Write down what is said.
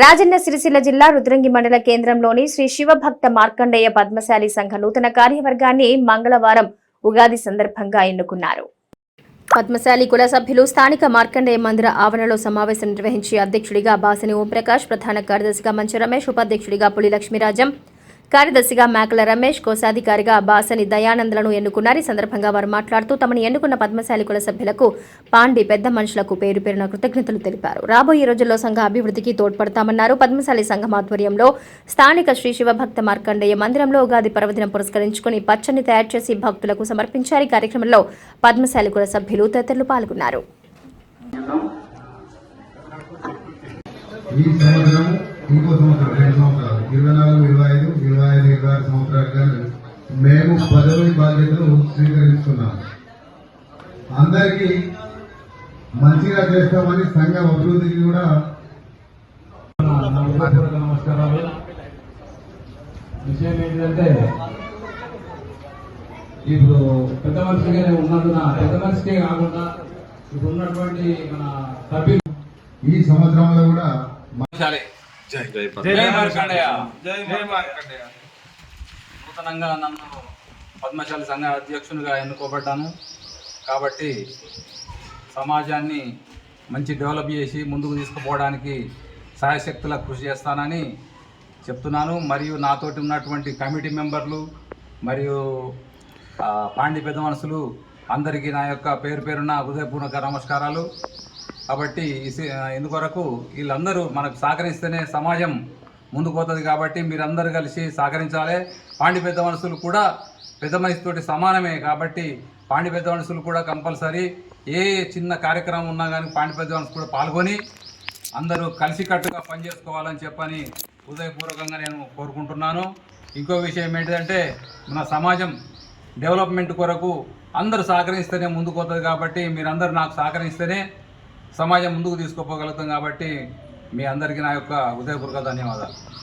రాజన్న సిరిసిల్ల జిల్లా రుద్రంగి మండల కేంద్రంలోని శ్రీ శివభక్త మార్కండేయ పద్మశాలి సంఘ నూతన కార్యవర్గాన్ని మంగళవారం ఉగాది సందర్భంగా ఎన్నుకున్నారు. పద్మశాలి కుల సభ్యులు స్థానిక మార్కండేయ మందిర ఆవరణలో సమావేశం నిర్వహించి అధ్యక్షుడిగా బాసని ఓంప్రకాష్ ప్రధాన కార్యదర్శిగా మంచి రమేష్ ఉపాధ్యక్షుడిగా పులి లక్ష్మీరాజం కార్యదర్శిగా మేకల రమేష్ కోశాధికారిగా బాసని దయానందలను ఎన్నుకున్నారు. ఈ సందర్భంగా వారు మాట్లాడుతూ తమను ఎన్నుకున్న పద్మశాలి కుల సభ్యులకు పాండి పెద్ద మనుషులకు పేరు పేరున కృతజ్ఞతలు తెలిపారు. రాబోయే రోజుల్లో సంఘ అభివృద్ధికి తోడ్పడతామన్నారు. పద్మశాలి సంఘం ఆధ్వర్యంలో స్థానిక శ్రీ శివభక్త మార్కండేయ మందిరంలో ఉగాది పర్వదినం పురస్కరించుకుని పచ్చని తయారు చేసి భక్తులకు సమర్పించారు. ఈ కార్యక్రమంలో పద్మశాలి కుల సభ్యులు తదితరులు పాల్గొన్నారు. ఈ సంవత్సరం ఇంకో సంవత్సరం రెండు సంవత్సరాలు మేము పదవి బాధ్యతలు స్వీకరిస్తున్నాం అందరికీ మంచిగా చేస్తామని సంఘం అభివృద్ధికి కూడా నమస్కారాలు. విషయం ఏంటంటే ఇప్పుడు పెద్ద మనిషిగానే ఉన్నందున పెద్ద మనిషికే కాకుండా ఇప్పుడు ఉన్నటువంటి మన సభ్యులు ఈ సంవత్సరంలో కూడా పద్మశాలి జై మార్కండేయ. జై మార్కండేయ. నూతనంగా నన్ను పద్మశాలి సంఘ అధ్యక్షునిగా ఎన్నుకోబడ్డాను. కాబట్టి సమాజాన్ని మంచి డెవలప్ చేసి ముందుకు తీసుకుపోవడానికి సహాయశక్తుల కృషి చేస్తానని చెప్తున్నాను. మరియు నాతోటి ఉన్నటువంటి కమిటీ మెంబర్లు మరియు పాండి పెద్ద మనసులు అందరికీ నా యొక్క పేరు పేరున హృదయపూర్వక నమస్కారాలు. కాబట్టి ఈ వీళ్ళందరూ మనకు సహకరిస్తేనే సమాజం ముందుకు పోతుంది కాబట్టి మీరందరూ కలిసి సహకరించాలి. పాండి పెద్ద మనుషులు కూడా పెద్ద మనిషితోటి సమానమే కాబట్టి పాండి పెద్ద మనుషులు కూడా కంపల్సరీ ఏ చిన్న కార్యక్రమం ఉన్నా కానీ పాండి పెద్ద మనుషులు కూడా పాల్గొని అందరూ కలిసికట్టుగా పనిచేసుకోవాలని చెప్పని హృదయపూర్వకంగా నేను కోరుకుంటున్నాను. ఇంకో విషయం ఏంటంటే మన సమాజం డెవలప్మెంట్ కొరకు అందరూ సహకరిస్తేనే ముందుకు వస్తుంది కాబట్టి మీరందరూ నాకు సహకరిస్తేనే సమాజం ముందుకు తీసుకుపోగలుగుతాం కాబట్టి మీ అందరికీ నా యొక్క హృదయపూర్వక ధన్యవాదాలు.